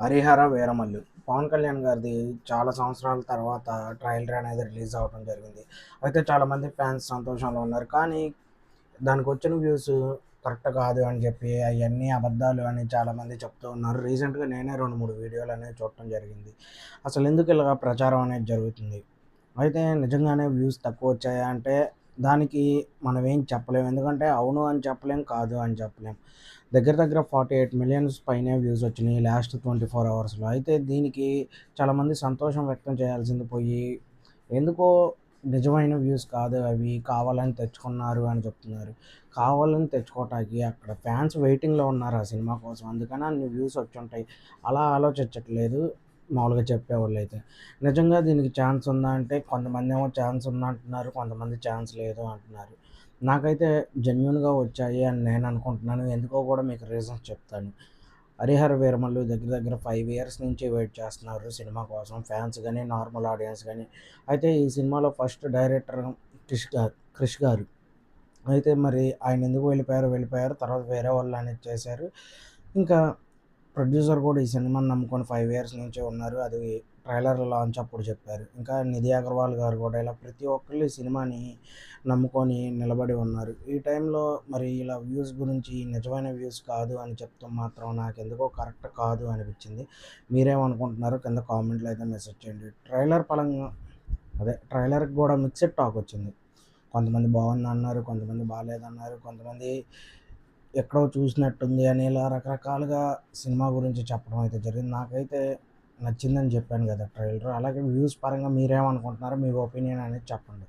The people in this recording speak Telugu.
హరిహర వీరమల్లు. పవన్ కళ్యాణ్ గారిది చాలా సంవత్సరాల తర్వాత ట్రైలర్ అనేది రిలీజ్ అవ్వడం జరిగింది. అయితే చాలామంది ఫ్యాన్స్ సంతోషంలో ఉన్నారు. కానీ దానికి వచ్చిన వ్యూస్ కరెక్ట్ కాదు అని చెప్పి అవన్నీ అబద్ధాలు అని చాలామంది చెప్తూ ఉన్నారు. రీసెంట్గా నేనే రెండు మూడు వీడియోలు అనేవి చూడటం జరిగింది. అసలు ఎందుకు ఇలాగ ప్రచారం అనేది జరుగుతుంది? అయితే నిజంగానే వ్యూస్ తక్కువ వచ్చాయా అంటే దానికి మనం ఏం చెప్పలేము ఎందుకంటే అవును అని చెప్పలేం కాదు అని చెప్పలేం. దగ్గర దగ్గర ఫార్టీ ఎయిట్ మిలియన్స్ పైనే వ్యూస్ వచ్చినాయి లాస్ట్ ట్వంటీ ఫోర్ అవర్స్లో. అయితే దీనికి చాలామంది సంతోషం వ్యక్తం చేయాల్సింది పోయి ఎందుకో నిజమైన వ్యూస్ కాదు అవి కావాలని తెచ్చుకున్నారు అని చెప్తున్నారు. కావాలని తెచ్చుకోవటానికి అక్కడ ఫ్యాన్స్ వెయిటింగ్లో ఉన్నారు ఆ సినిమా కోసం. అందుకని అన్ని వ్యూస్ వచ్చి ఉంటాయి. అలా ఆలోచించట్లేదు. మామూలుగా చెప్పేవాళ్ళు అయితే నిజంగా దీనికి ఛాన్స్ ఉందా అంటే కొంతమంది ఏమో ఛాన్స్ ఉందా అంటున్నారు కొంతమంది ఛాన్స్ లేదు అంటున్నారు. నాకైతే జెన్యున్గా వచ్చాయి అని నేను అనుకుంటున్నాను. ఎందుకో కూడా మీకు రీజన్స్ చెప్తాను. హరిహర వీరమల్లు దగ్గర దగ్గర ఫైవ్ ఇయర్స్ నుంచి వెయిట్ చేస్తున్నారు సినిమా కోసం. ఫ్యాన్స్ కానీ నార్మల్ ఆడియన్స్ కానీ అయితే ఈ సినిమాలో ఫస్ట్ డైరెక్టర్ క్రిష్ గారు క్రిష్ గారు. అయితే మరి ఆయన ఎందుకు వెళ్ళిపోయారు వెళ్ళిపోయారు తర్వాత వేరే వాళ్ళు అనేది చేశారు. ఇంకా ప్రొడ్యూసర్ కూడా ఈ సినిమాని నమ్ముకొని ఫైవ్ ఇయర్స్ నుంచి ఉన్నారు. అది ట్రైలర్ లాంచ్ అప్పుడు చెప్పారు. ఇంకా నిధి అగర్వాల్ గారు కూడా ఇలా ప్రతి ఒక్కళ్ళు ఈ సినిమాని నమ్ముకొని నిలబడి ఉన్నారు. ఈ టైంలో మరి ఇలా వ్యూస్ గురించి నిజమైన వ్యూస్ కాదు అని చెప్తాం మాత్రం నాకు ఎందుకో కరెక్ట్ కాదు అనిపించింది. మీరేమనుకుంటున్నారు కింద కామెంట్లో అయితే మెసేజ్ చేయండి. ట్రైలర్ పరంగా అదే ట్రైలర్కి కూడా మిక్సెడ్ టాక్ వచ్చింది. కొంతమంది బాగుంది అన్నారు కొంతమంది బాగాలేదన్నారు కొంతమంది ఎక్కడో చూసినట్టుంది అని ఇలా రకరకాలుగా సినిమా గురించి చెప్పడం అయితే జరిగింది. నాకైతే నచ్చిందని చెప్పాను కదా ట్రైలర్. అలాగే వ్యూస్ పరంగా మీరేమనుకుంటున్నారో మీ ఒపీనియన్ అనేది చెప్పండి.